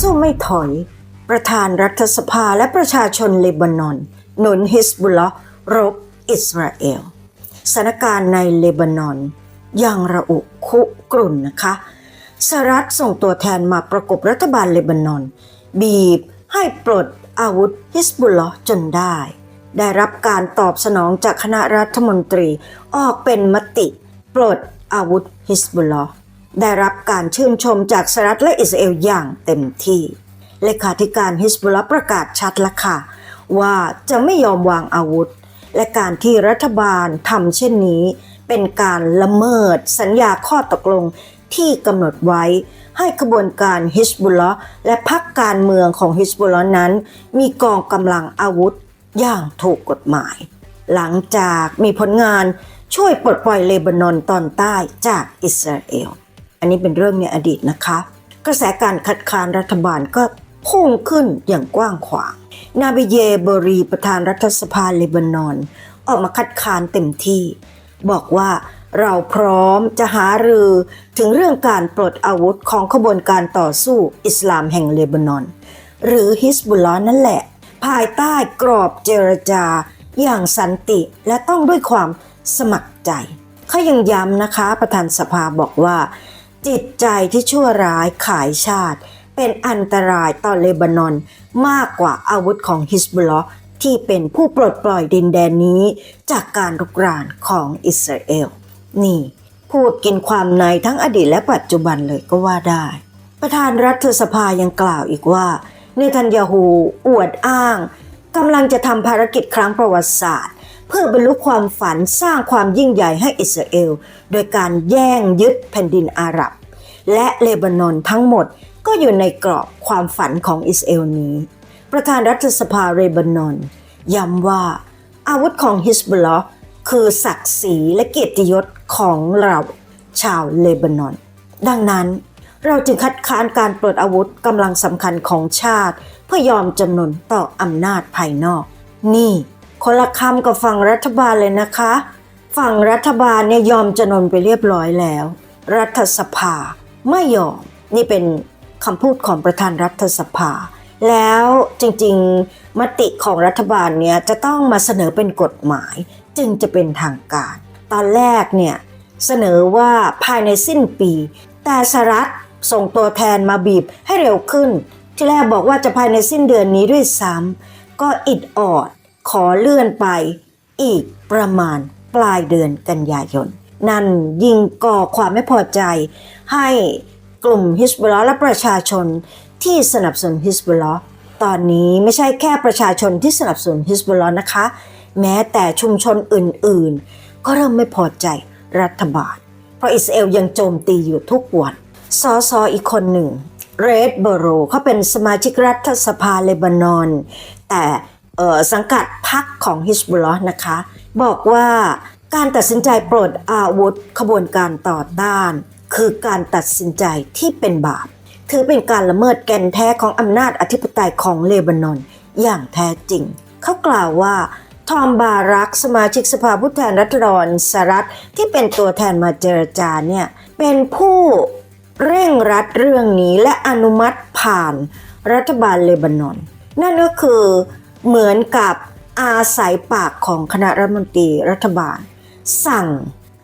สู้ไม่ถอย ประธานรัฐสภาและประชาชนเลบานอนหนุนฮิสบุลลาห์รบอิสราเอลสถานการณ์ในเลบานอนยังระอุคุกรุ่นนะคะสหรัฐส่งตัวแทนมาประกบรัฐบาลเลบานอน บีบให้ปลดอาวุธฮิสบุลลาห์จนได้ ได้รับการตอบสนองจากคณะรัฐมนตรีออกเป็นมติ ปลดอาวุธฮิสบุลลาห์ ได้รับการชื่นชมจากสหรัฐและอิสราเอลอย่างเต็มที่เลขาธิการฮิสบุลลาห์ประกาศชัดล้วค่ะ ว่าจะไม่ยอมวางอาวุธ และการที่รัฐบาลทำเช่นนี้ เป็นการละเมิดสัญญาข้อตกลงที่กำหนดไว้ ให้ขบวนการฮิสบุลลและพรรคการเมืองของฮิสบุลลนั้น มีกองกำลังอาวุธอย่างถูกกฎหมาย หลังจากมีผลงานช่วยปลดปล่อยเลบานอนตอนใต้จากอิสราเอล อันนี้เป็นเรื่องในอดีตนะคะ กระแสการคัดค้านรัฐบาลก็พุ่งขึ้นอย่างกว้างขวาง นาบิเยเบอรีประธานรัฐสภาเลบานอน ออกมาคัดค้านเต็มที่ บอกว่าเราพร้อมจะหารือถึงเรื่องการปลดอาวุธของขบวนการต่อสู้อิสลามแห่งเลบานอน หรือฮิสบุลลาห์นั่นแหละ ภายใต้กรอบเจรจา อย่างสันติและต้องด้วยความสมัครใจเขายังย้ำนะคะ ประธานสภาบอกว่า จิตใจที่ชั่วร้ายขายชาติ เป็นอันตรายต่อเลบานอนมากกว่าอาวุธของฮิสบุลลาห์ที่เป็นผู้ปลดปล่อยดินแดนนี้จากการรุกรานของอิสราเอล นี่ พูดกินความในทั้งอดีตและปัจจุบันเลยก็ว่าได้ ประธานรัฐสภายังกล่าวอีกว่าเนทันยาฮูอวดอ้างกำลังจะทำภารกิจครั้งประวัติศาสตร์ เพื่อบรรลุความฝันสร้างความยิ่งใหญ่ให้อิสราเอล โดยการแย่งยึดแผ่นดินอาหรับ และเลบานอนทั้งหมดก็อยู่ในกรอบความฝันของอิสราเอลนี้ ประธานรัฐสภาเลบานอนย้ำว่า อาวุธของฮิสบุลล์คือศักดิ์ศรีและเกียรติยศของเราชาวเลบานอน ดังนั้นเราจึงคัดค้านการปลดอาวุธกำลังสำคัญของชาติ เพื่อยอมจำนนต่ออำนาจภายนอก นี่ คนละคำกับฝั่งรัฐบาลเลยนะคะ ฝั่งรัฐบาลเนี่ยยอมจำนนไปเรียบร้อยแล้ว รัฐสภาไม่ยอม นี่เป็นคำพูดของประธานรัฐสภา แล้วจริงๆมติของรัฐบาลเนี่ยจะต้องมาเสนอเป็นกฎหมาย จึงจะเป็นทางการ ตอนแรกเนี่ยเสนอว่าภายในสิ้นปี แต่สหรัฐส่งตัวแทนมาบีบให้เร็วขึ้น ที่แรกบอกว่าจะภายในสิ้นเดือนนี้ด้วยซ้ำก็อิดออด ขอเลื่อนไปอีกประมาณปลายเดือนกันยายน นั่นยิ่งก่อความไม่พอใจให้กลุ่มฮิสบุลล์และประชาชนที่สนับสนุนฮิสบุลล์ตอนนี้ไม่ใช่แค่ประชาชนที่สนับสนุนฮิสบุลล์นะคะ แม้แต่ชุมชนอื่นๆ ก็เริ่มไม่พอใจรัฐบาล เพราะอิสราเอลยังโจมตีอยู่ทุกวันสอสออีกคนหนึ่งเรดเบโรเขาเป็นสมาชิกรัฐสภาเลบานอน แต่ สังกัดพรรคของฮิสบุลลาห์นะคะ บอกว่าการตัดสินใจปลดอาวุธขบวนการต่อต้าน คือการตัดสินใจที่เป็นบาป ถือเป็นการละเมิดแก่นแท้ของอำนาจอธิปไตยของเลบานอนอย่างแท้จริง เขากล่าวว่าทอมบารักสมาชิกสภาผู้แทนรัฐดรสหรัฐที่เป็นตัวแทนมาเจรจาเนี่ยเป็นผู้เร่งรัดเรื่องนี้และอนุมัติผ่านรัฐบาลเลบานอน นั่นก็คือ เหมือนกับอาศัยปากของคณะรัฐมนตรีรัฐบาล สั่ง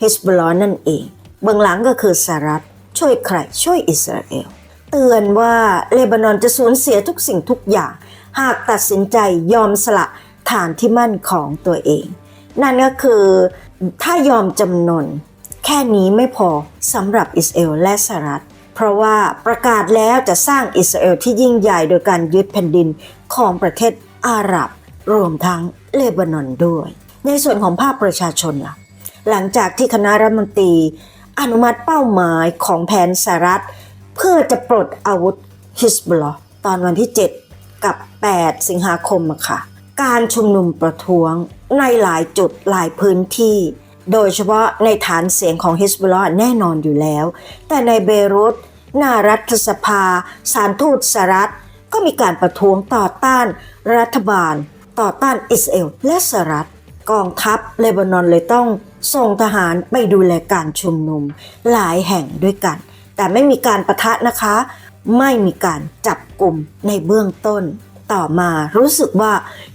ฮิสบุลนั่นเองเบื้องหลังก็คือสหรัฐช่วยใครช่วยอิสราเอล เตือนว่าเลบานอนจะสูญเสียทุกสิ่งทุกอย่าง หากตัดสินใจยอมสละฐานที่มั่นของตัวเอง นั่นก็คือถ้ายอมจำนน แค่นี้ไม่พอสำหรับอิสราเอลและสหรัฐ เพราะว่าประกาศแล้วจะสร้างอิสราเอลที่ยิ่งใหญ่โดยการยึดแผ่นดินของประเทศ อาหรับ รวมทั้งเลบานอนด้วย ในส่วนของภาคประชาชนล่ะ หลังจากที่คณะรัฐมนตรี อนุมัติเป้าหมายของแผนสหรัฐ เพื่อจะปลดอาวุธฮิสบุลลาห์ตอนวันที่ 7 กับ 8 สิงหาคมค่ะ การชุมนุมประท้วงในหลายจุดหลายพื้นที่ โดยเฉพาะในฐานเสียงของฮิสบุลลาห์แน่นอนอยู่แล้ว แต่ในเบรุตหน้ารัฐสภา สารทูตสหรัฐ ก็มีการประท้วงต่อต้านรัฐบาล ต่อต้านอิสราเอลและสหรัฐ กองทัพเลบานอนเลยต้องส่งทหารไปดูแลการชุมนุมหลายแห่งด้วยกัน แต่ไม่มีการประทะนะคะ ไม่มีการจับกลุ่มในเบื้องต้น ต่อมารู้สึกว่า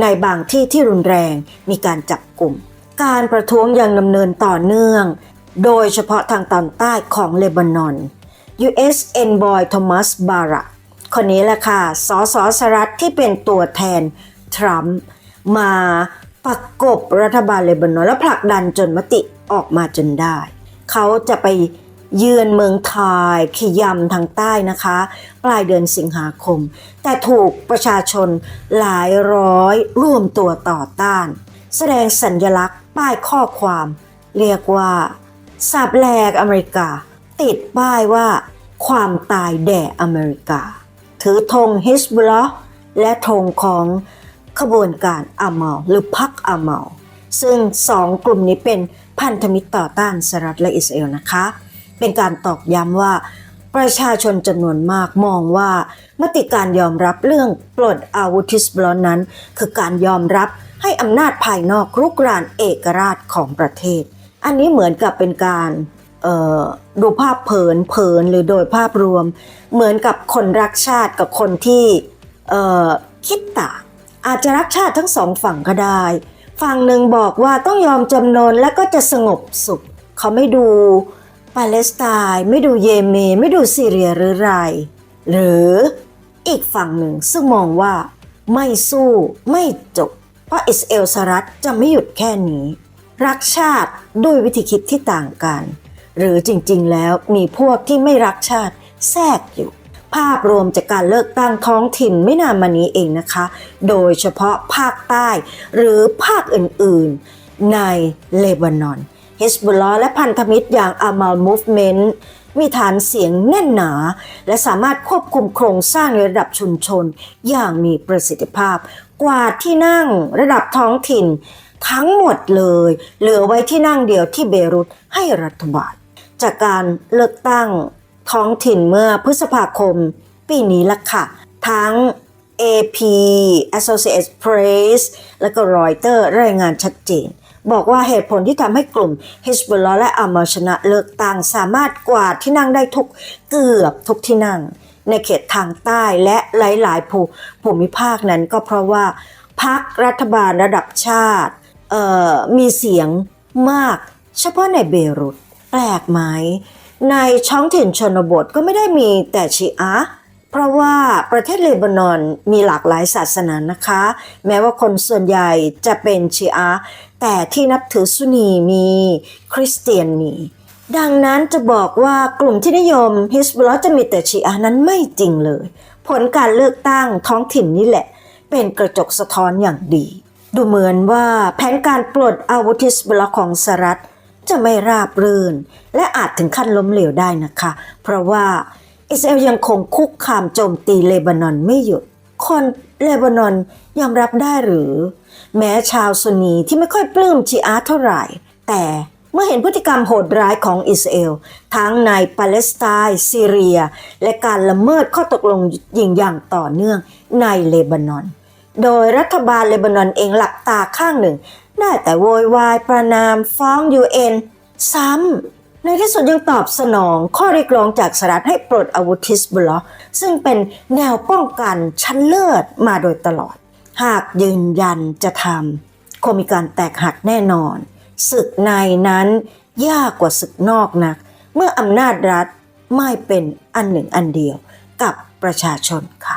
ในบางที่ที่รุนแรงมีการจับกลุ่ม การประท้วงยังดำเนินต่อเนื่อง โดยเฉพาะทางตอนใต้ของเลบานอน U.S. Envoy Thomas Barak คนนี้แหละค่ะสสสหรัฐที่เป็นตัวแทนทรัมป์มาประกบรัฐบาลเลบานอนและผลักดันจนมติออกมาจนได้ เขาจะไปเยือนเมืองไทยขยำทางใต้นะคะ ปลายเดือนสิงหาคม แต่ถูกประชาชนหลายร้อยร่วมตัวต่อต้าน แสดงสัญญลักษณ์ป้ายข้อความ เรียกว่าสับแลกอเมริกา ติดป้ายว่าความตายแด่อเมริกา ถือธงฮิสบุลลอและธงของขบวนการอามาหรือพักอามาซึ่งสองกลุ่มนี้เป็นพันธมิตรต่อต้านสหรัฐและอิสราเอลนะคะ เป็นการตอกย้ำว่าประชาชนจำนวนมากมองว่า มติการยอมรับเรื่องปลดอาวุธฮิสบลอห์นั้น คือการยอมรับให้อำนาจภายนอกรุกรานเอกราชของประเทศ อันนี้เหมือนกับเป็นการ ดูภาพเผินเผินหรือโดยภาพรวม เหมือนกับคนรักชาติกับคนที่คิดต่างอาจจะรักชาติทั้งสองฝั่งก็ได้ ฝั่งหนึ่งบอกว่าต้องยอมจำนนและก็จะสงบสุข เขาไม่ดูปาเลสไตน์ไม่ดูเยเมนไม่ดูซีเรียหรือไร หรืออีกฝั่งหนึ่งซึ่งมองว่าไม่สู้ไม่จบ เพราะอิสเอลสรัฐจะไม่หยุดแค่นี้ รักชาติด้วยวิธีคิดที่ต่างกัน หรือจริงๆ แล้วมีพวกที่ไม่รักชาติแทรกอยู่ ภาพรวมจากการเลิกตั้งท้องถิ่นไม่นานมานี้เองนะคะ โดยเฉพาะภาคใต้หรือภาคอื่นๆ ในเลบานอนฮิสบุลลอและพันธมิตรอย่างอามัลมูฟเมนต์มีฐานเสียงแน่นหนา และสามารถควบคุมโครงสร้างในระดับชุมชน อย่างมีประสิทธิภาพ กว่าที่นั่งระดับท้องถิ่น ทั้งหมดเลย เหลือไว้ที่นั่งเดียวที่เบรุตให้รัฐบาล จากการเลือกตั้งท้องถิ่นเมื่อพฤษภาคมปีนี้ละค่ะ ทั้ง AP Associated Press และก็ Reuters รายงานชัดเจน บอกว่าเหตุผลที่ทำให้กลุ่ม Hezbollah และอามาชนะเลือกตั้งสามารถกวาดที่นั่งได้ทุกเกือบทุกที่นั่ง ในเขตทางใต้และหลาย ๆ ภูภูมิภาคนั้นก็เพราะว่าพรรครัฐบาลระดับชาติมีเสียงมากเฉพาะในเบรุต แปลกไหม ในช่องถิ่นชนบทก็ไม่ได้มีแต่ชีอะเพราะว่าประเทศเลบานอนมีหลากหลายศาสนานะคะ แม้ว่าคนส่วนใหญ่จะเป็นชีอะแต่ที่นับถือซุนีมี คริสเตียนมี ดังนั้นจะบอกว่ากลุ่มที่นิยมฮิสบุลลอห์จะมีแต่ชีอะนั้นไม่จริงเลย ผลการเลือกตั้งท้องถิ่นนี่แหละ เป็นกระจกสะท้อนอย่างดี ดูเหมือนว่าแผนการปลดอาวุธฮิสบุลลอห์ของสหรัฐ จะไม่ราบรื่น และอาจถึงขั้นล้มเหลวได้นะคะ เพราะว่าอิสราเอลยังคงคุกคามโจมตีเลบานอนไม่หยุด คนเลบานอนยอมรับได้หรือ แม้ชาวซุนีที่ไม่ค่อยปลื้มชีอาเท่าไหร่ แต่เมื่อเห็นพฤติกรรมโหดร้ายของอิสราเอลทั้งในปาเลสไตน์ซีเรีย และการละเมิดข้อตกลงยิงอย่างต่อเนื่องในเลบานอน โดยรัฐบาลเลบานอนเองหลับตาข้างหนึ่ง ได้แต่โวยวายประนามฟ้อง UN ซ้ำในที่สุดยังตอบสนองข้อเรียกร้องจากสหรัฐให้ปลดอาวุธฮิสบุลลอซึ่งเป็นแนวป้องกันชั้นเลิศมาโดยตลอด หากยืนยันจะทำคงมีการแตกหักแน่นอน ศึกในนั้นยากกว่าศึกนอกนัก เมื่ออำนาจรัฐไม่เป็นอันหนึ่งอันเดียวกับประชาชนค่ะ